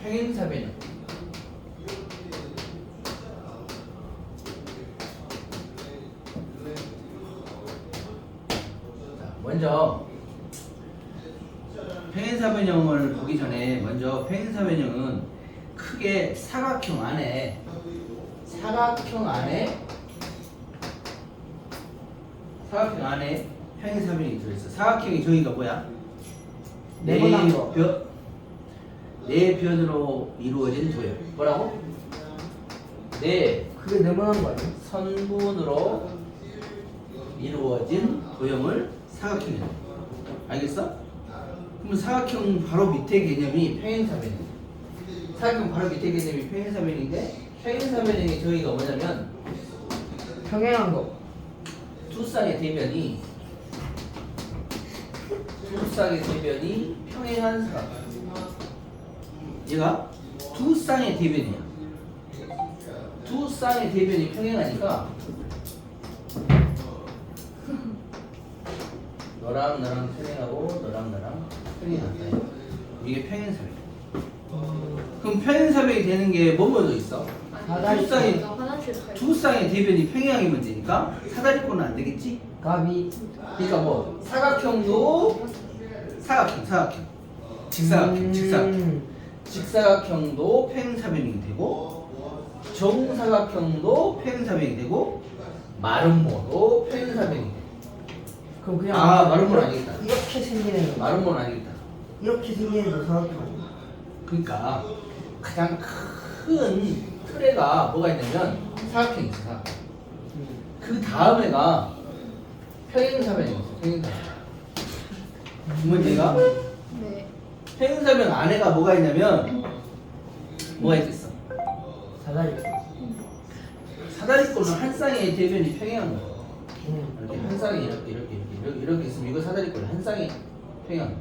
평행사변형. 자, 먼저 평행사변형을 보기 전에 먼저 평행사변형은 크게 사각형 안에 사각형 안에 사각형 안에 평행사변이 들어있어. 사각형의 정의가 뭐야? 네모난 거. 변, 네 변으로 이루어진 도형. 뭐라고? 네 그게 네모난 거 아니야? 선분으로 이루어진 도형을 사각형이라고. 알겠어? 그럼 사각형 바로 밑에 개념이 평행사변형. 사각형 바로 밑에 개념이 평행사변인데 평행사변형의 정의가 뭐냐면 평행한 거. 두 쌍의 대변이 두 쌍의 대변이 평행한 사각. 얘가 두 쌍의 대변이야. 두 쌍의 대변이 평행하니까 너랑 나랑 평행하고 너랑 나랑 평행한다. 이게 평행사변. 그럼 평행사변이 되는 게 뭐뭐 더 있어? 두 쌍의 두 쌍의 대변이 평행하게 문제니까 사다리꼴은 안 되겠지? 가비. 그러니까 뭐 사각형도 사각형, 사각형, 직사각형, 직사각형, 음. 직사각형도 평행사변이 되고 정사각형도 평행사변이 되고 마름모도 평행사변이 돼. 그럼 그냥 아, 마름모는 이렇게- 아니겠다. 이렇게 생기는 거. 마름모는 아니겠다. 이렇게 생기는 거 사각형 아니야? 그러니까 가장 큰 틀에가 뭐가 있냐면 사각형이 있어. 사각형. 음. 그 다음에가 평행사변이 있어. 평행사변. 문제가 네. 평행사변 안에가 뭐가 있냐면 뭐가 있겠어? 사다리. 사다리꼴은 한 쌍의 대변이 평행한 거야. 음. 이렇게 한 쌍이 이렇게 이렇게 이렇게 이렇게, 이렇게 있으면 이거 사다리꼴 한 쌍이 평행한 거야.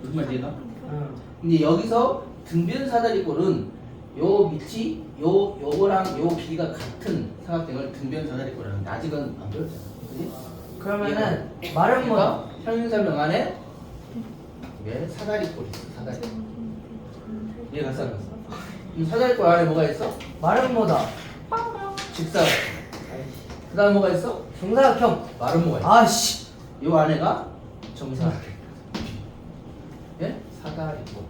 무슨 말인지 이해가? 응. 근데 여기서 등변 사다리꼴은 요 밑이 요 요거랑 요 길이가 같은 삼각형을 등변 사다리꼴이라는데 아직은 안 배웠잖아. 그지? 그러면은 마른 거. 그러니까 평행사변 안에 이게 사다리꼴이 있어. 사다리. 얘가 사다리. 이 사다리꼴 안에 뭐가 있어? 마른 거다. 직사각형. 그다음 뭐가 있어? 정사각형. 마른 뭐가 있어? 아씨. 요 안에가 정사각형. 예? 사다리꼴.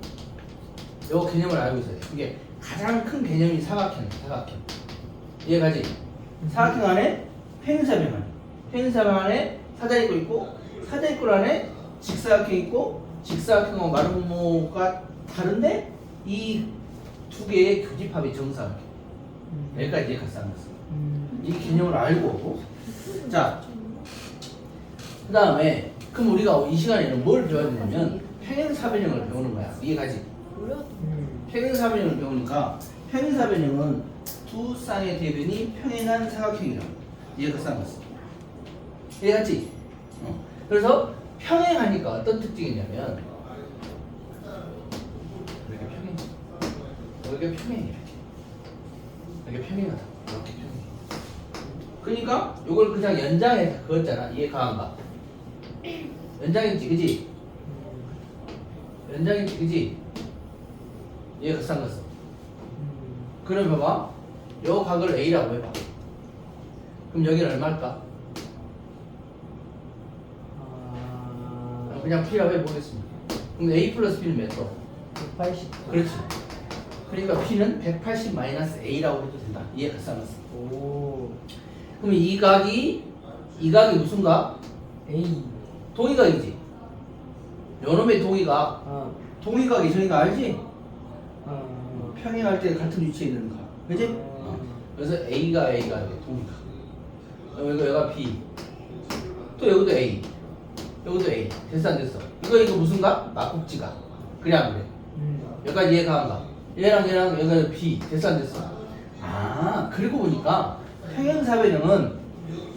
요 개념을 알고 있어야 돼. 이게 가장 큰 개념이 사각형, 사각형. 이해가지? 사각형 안에 평행사변 안에 평행사변 안에 사다리꼴 있고 사다리꼴 안에 직사각형 있고 직사각형하고 마름모가 다른데 이 두 개의 교집합이 정사각형. 음. 여기까지 이해가 쌌어. 음. 이 개념을 알고 자, 그 다음에 그럼 우리가 이 시간에는 뭘 배워야 되냐면 평행사변형을 배우는 거야. 이해가지? 음. 평행사변형을 배우니까 평행사변형은 두 쌍의 대변이 평행한 사각형이라고 이해가 쌌어. 이해갔지? 어. 그래서 평행하니까 어떤 특징이 있냐면 이렇게 평행 이렇게 평행이야 이렇게 평행하다 이렇게 평행 그러니까 요걸 그냥 연장해서 그었잖아 이해 가한가 연장했지 그지? 연장했지 그지? 이해가 싼 거어 음. 그럼 봐봐 요 각을 A라고 해봐 그럼 여기는 얼마일까? 그냥 P라고 해보겠습니다 그럼 A 플러스 B는 몇 도? 180. 그렇지 그러니까 P는 180 마이너스 A라고 해도 된다 이해가 싼 거어 오. 그럼 이 각이 이 각이 무슨 각? A. 동의각이지 요놈의 동의각 어. 동의각이 저희가 알지? 어. 평행할 때 같은 위치에 있는 각 그지? 어. 그래서 A가 A가 돼 동의각 이거 얘가 B 또 여기도 A 여기도 A 됐어 안 됐어? 이거 이거 무슨 각? 막국지각 그래 안 그래? 음. 여기까지 한 각. 얘랑 얘랑 여기가 B 됐어 안 됐어? 아 그리고 보니까 평행사변형은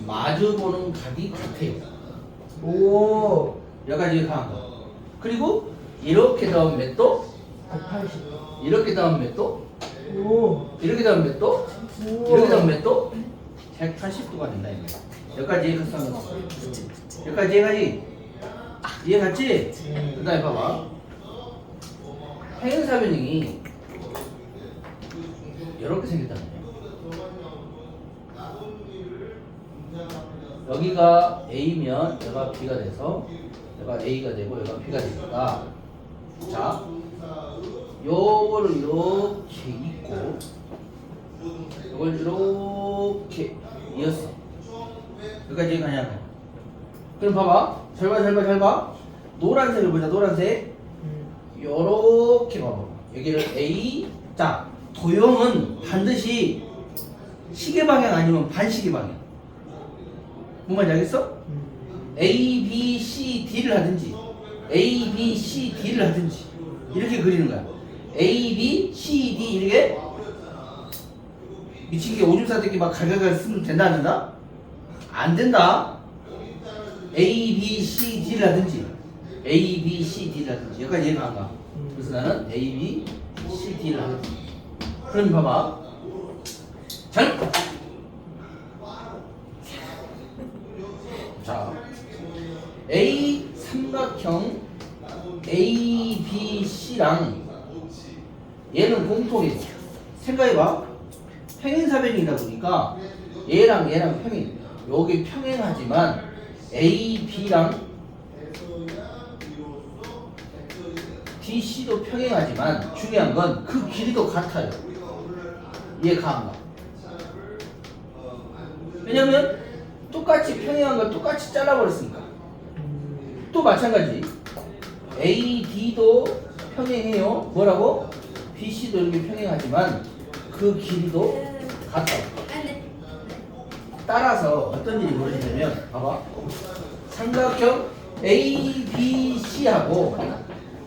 마주보는 각이 같아요 오. 여기까지 한 거. 그리고 이렇게 더하면 몇 도? 180. 이렇게 더하면 몇 도? 오. 이렇게 더하면 몇 도? 이렇게 더하면 몇 도? 180도가 된다 이거. 여기까지 얘가 싼 거. 여기까지 얘가지. 이해 갔지? 음. 그 다음에 봐봐. 평행사 변형이 이렇게 말이야. 여기가 A면 여기가 B가 돼서 여기가 A가 되고 여기가 B가 되니까 자 요거를 이렇게 있고 이걸 이렇게 이었어 여기까지 가냐 그럼 봐봐 잘 봐 잘 봐 노란색을 보자 노란색 음. 요렇게 봐봐 여기를 A 자 도형은 반드시 시계 방향 아니면 반시계 방향 뭔 말인지 알겠어? 음. A, B, C, D를 하든지 A, B, C, D를 하든지 이렇게 그리는 거야 A, B, C, D 이렇게 미친 게 오줌 싸대기 막 가격을 쓰면 된다 안 된다? 안 된다 A, B, C, D를 하든지 A, B, C, D를 하든지 여기까지 이해가 안 가. 그래서 나는 A, B, C, 하든지. 그럼 봐봐. 잘 자, A 삼각형 A, B, C랑 얘는 공통이고 생각해봐. 평행사변이다 보니까 얘랑 얘랑 평행. 여기 평행하지만 A, B랑 D, C도 평행하지만 중요한 건 그 길이도 같아요 이해가 안 가? 왜냐면 똑같이 평행한 걸 똑같이 잘라버렸으니까 음. 또 마찬가지 A, D도 평행해요 뭐라고? B, C도 이렇게 평행하지만 그 길이도 같다 따라서 어떤 일이 벌어지냐면 봐봐 삼각형 A, B, C하고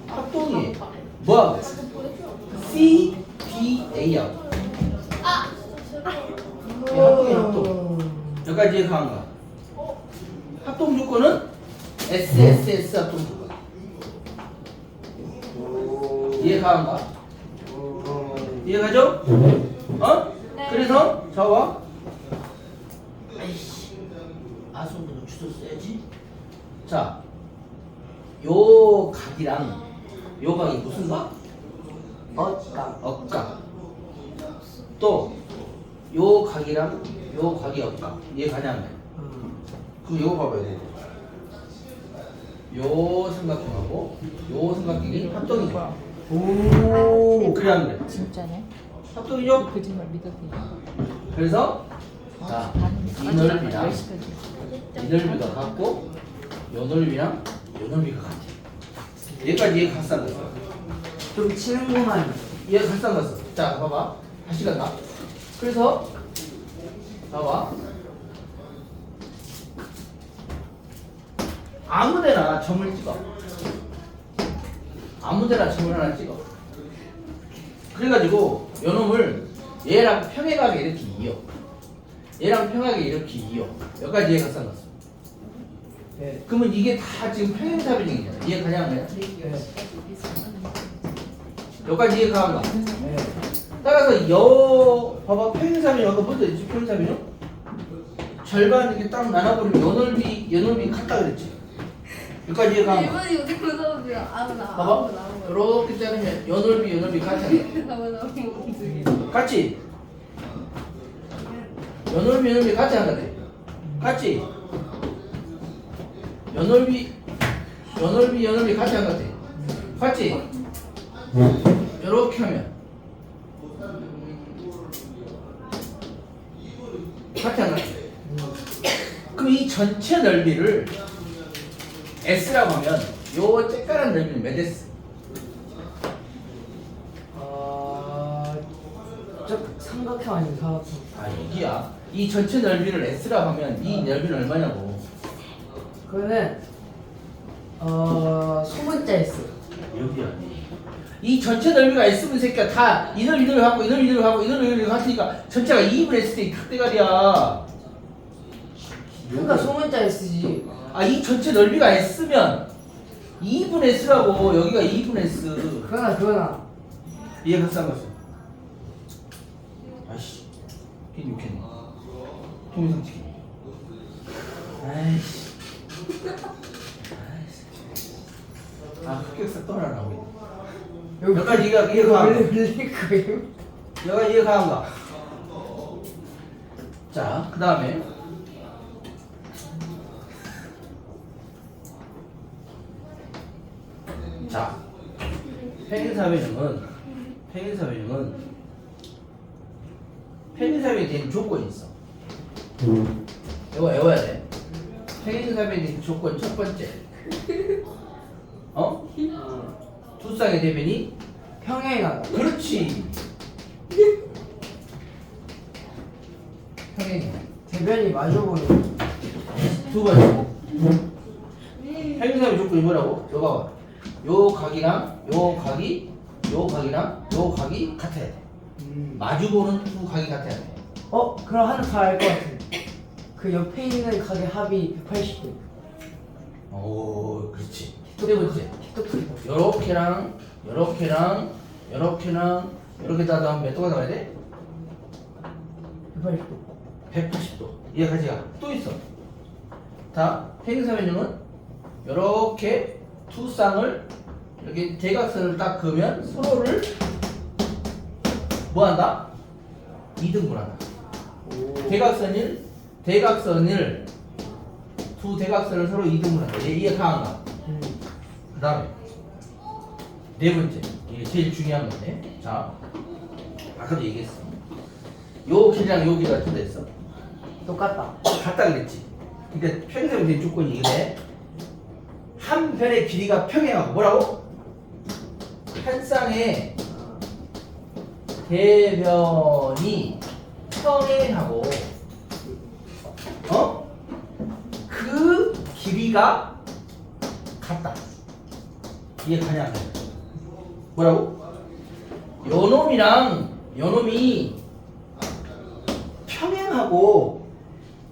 합동이 뭐하고? C, D, A하고 이 합동이 합동 여기까지 안 가? 합동 조건은 S, S, S 합동 조건 이해가 안 가? 이해가죠? 어? 네. 그래서 저와 아이씨 아손으로 주소 써야지 자, 요 각이랑 요 각이 무슨 각? 어까. 억각 또 요 각이랑 요 각이 억각 이해 가냐 음. 그럼 요거 봐봐야 돼. 요 삼각형하고 요 삼각형이 합동이죠. 오. 그래 안 그래? 진짜네? 합동이죠? 거짓말 믿어도 돼. 그래서 자, 이 넓이랑 이 넓이가 같고 요 넓이랑 요 넓이가 같아. 여기까지 얘 같이 안 갔어. 좀 치는구만. 얘 같이 안 갔어. 자, 봐봐. 다시 간다. 그래서 봐봐. 아무데나 점을 찍어. 아무데나 점을 하나 찍어. 그래가지고 요 놈을 얘랑 평행하게 이렇게. 얘랑 평행하게 이렇게 이어. 여기까지 얘가 쌍났어. 네. 그러면 이게 다 지금 평행사변형이잖아. 이해 가냐 안 가냐? 네. 여기까지 이해 가 안 가? 네. 따라서 여 봐봐 평행사변형 아까 뭔데 있지 평행사변형? 절반 이렇게 딱 나눠버리면 요 넓이 같다 그랬지. 여기까지 이해 가 안 가? 요새 그 사람들이 아무나 봐봐 이렇게 자르면 같아. 아무나 아무나 같지? 안 같아? 같지? 요 넓이 요 넓이 요 넓이 같지 안 같아? 같지? 이렇게 하면 같지 안 같아? 그럼 이 전체 넓이를 S라고 하면 요 쬐까란 넓이는 몇 S? 아. 저 삼각형 아니면 사각형? 아 여기야 이 전체 넓이를 S라고 하면 이 넓이는 얼마냐고. 그거는 어 소문자 S. 여기야 이 전체 넓이가 S면 새끼야. 다이 넓이 이 넓이 갖고 이 넓이 이 넓이 갖고 이 넓이 이 넓이 같으니까 전체가 2분의 S 각 대가리야. 그러니까 소문자 S지. 아 이 전체 넓이가 S면 2분의 S라고. 여기가 2분의 S. 그거나 그거나. 이해 갔어 안 갔어? 아이씨. 괜히 욕했네 동영상 찍기 아이씨. 아이씨. 아 흑역사 떠나라고. 여기까지 이해가 이해가 원래 밀릴 거예요 여기가 이해가 안 가. 자, 그 다음에. 자, 팽인사회증은 팽인사회증은 팽인사회에 대한 조건이 있어. 이거 외워야 돼. 대한 조건 첫 번째. 어? 두 쌍의 대변이 평행하다 그렇지. 평행. 대변이 마주보는 두 번째. 평행사의 조건이 뭐라고? 요 봐봐. 요 각이랑 요 각이 요 각이랑 요 각이 같아야 돼. 음. 마주보는 두 각이 같아야 돼. 어? 그럼 하나 더알것 같은데 그 옆에 있는 가게 합이 180도 오, 그렇지. 두 번째. 똑똑하다 요렇게랑 요렇게랑 요렇게랑 요렇게 다몇 도가 나와야 돼? 180도 180도. 얘 가지가 또 있어. 자, 평행사 변형은 이렇게 두 쌍을 이렇게 대각선을 딱 그으면 서로를 뭐 한다? 이등분 한다. 대각선을 대각선을 두 대각선을 서로 이등분 한다. 얘 이해 가한가? 음. 그 다음에 네 번째 이게 제일 중요한 건데 자 아까도 얘기했어 요 길이랑 요 길이가 있어 똑같다 같다 그랬지 그러니까 대한 조건이 이래 한 변의 길이가 평행하고 뭐라고? 한 쌍의 대변이 평행하고 어? 그 길이가 같다 이해 가냐 뭐라고? 요놈이랑 요놈이 평행하고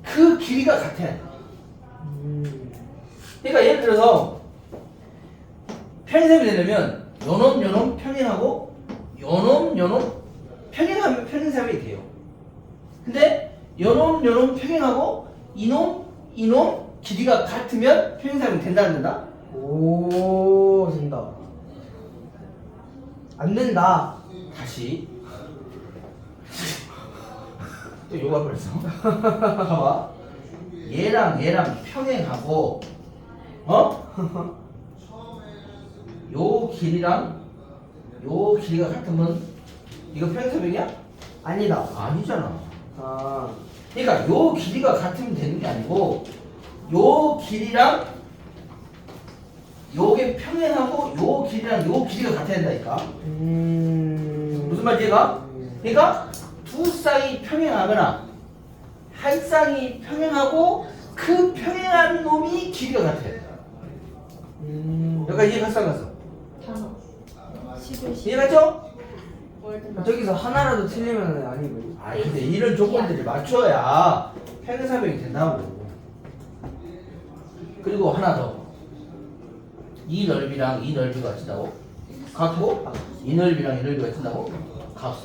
그 길이가 음. 그러니까 예를 들어서 평행선이 되려면 요놈 요놈 평행하고 요놈 요놈 평행하면 평행선이 돼요. 근데 요놈 요놈 평행하고 이놈 이놈 길이가 같으면 평행선이 된다 안 된다? 오 된다. 안 된다. 다시. 또 요가 벌써 봐봐. 얘랑 얘랑 평행하고 어? 요 길이랑 요 길이가 같으면 이거 평행사변이야? 아니다. 아니잖아. 아. 그러니까 요 길이가 같으면 되는 게 아니고 요 길이랑 요게 평행하고 요 길이랑 요 길이가 같아야 된다니까 음. 무슨 말인지 얘가? 그러니까 두 쌍이 평행하거나 한 쌍이 평행하고 그 평행한 놈이 길이가 같아야 돼. 음. 여기가 이해 갔어 안 갔어? 단어 11, 10 이해 갔죠? 월드 저기서 하나라도 틀리면 아니고 아 근데 이런 조건들이 맞춰야 평행사변이 된다고. 그리고 하나 더. 이 넓이랑 이 넓이가 같다고? 같고 이 넓이랑 이 넓이가 같다고? 같어.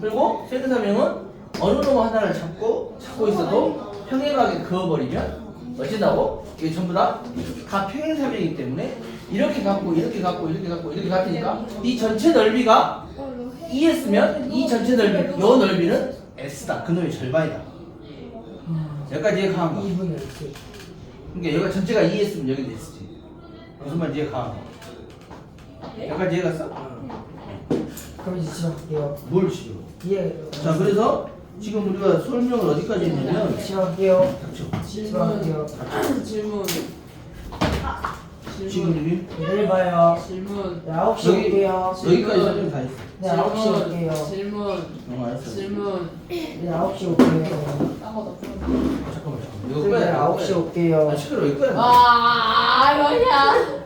그리고 세대사명은 어느 놈 하나를 잡고 찾고 있어도 평행하게 그어버리면 어찌다고? 이게 전부 다 다 평행사명이기 때문에 이렇게 갖고 이렇게 갖고 이렇게 갖고 이렇게 같으니까 이 전체 넓이가 2S면 이 전체 넓이 요 넓이는 S다 그 놈의 절반이다 여기까지 이해 가한 거 2분의 이렇게 그러니까 여기가 전체가 2S면 여기는 S지. 무슨 말인지 이해 가한 거 여기까지 이해 갔어? 그럼 이제 갈게요. 뭘 지금 예. 자 그래서 지금 우리가 설명을 어디까지 했냐면 집에 갈게요. 닥쳐. 집에 갈게요. 질문. 지금 여기 내일 봐요. 질문. 네 9시 여기- 올게요. 여기까지 설명 다 했어 네 9시 올게요. 질문 어 알았어 질문. 네 9시 올게요. 딴거더 풀어 잠깐만 잠깐만 이거 네 꺼야 돼 9시 올게요. 아 시끄러워. 이거 꺼야 돼. 와 뭐야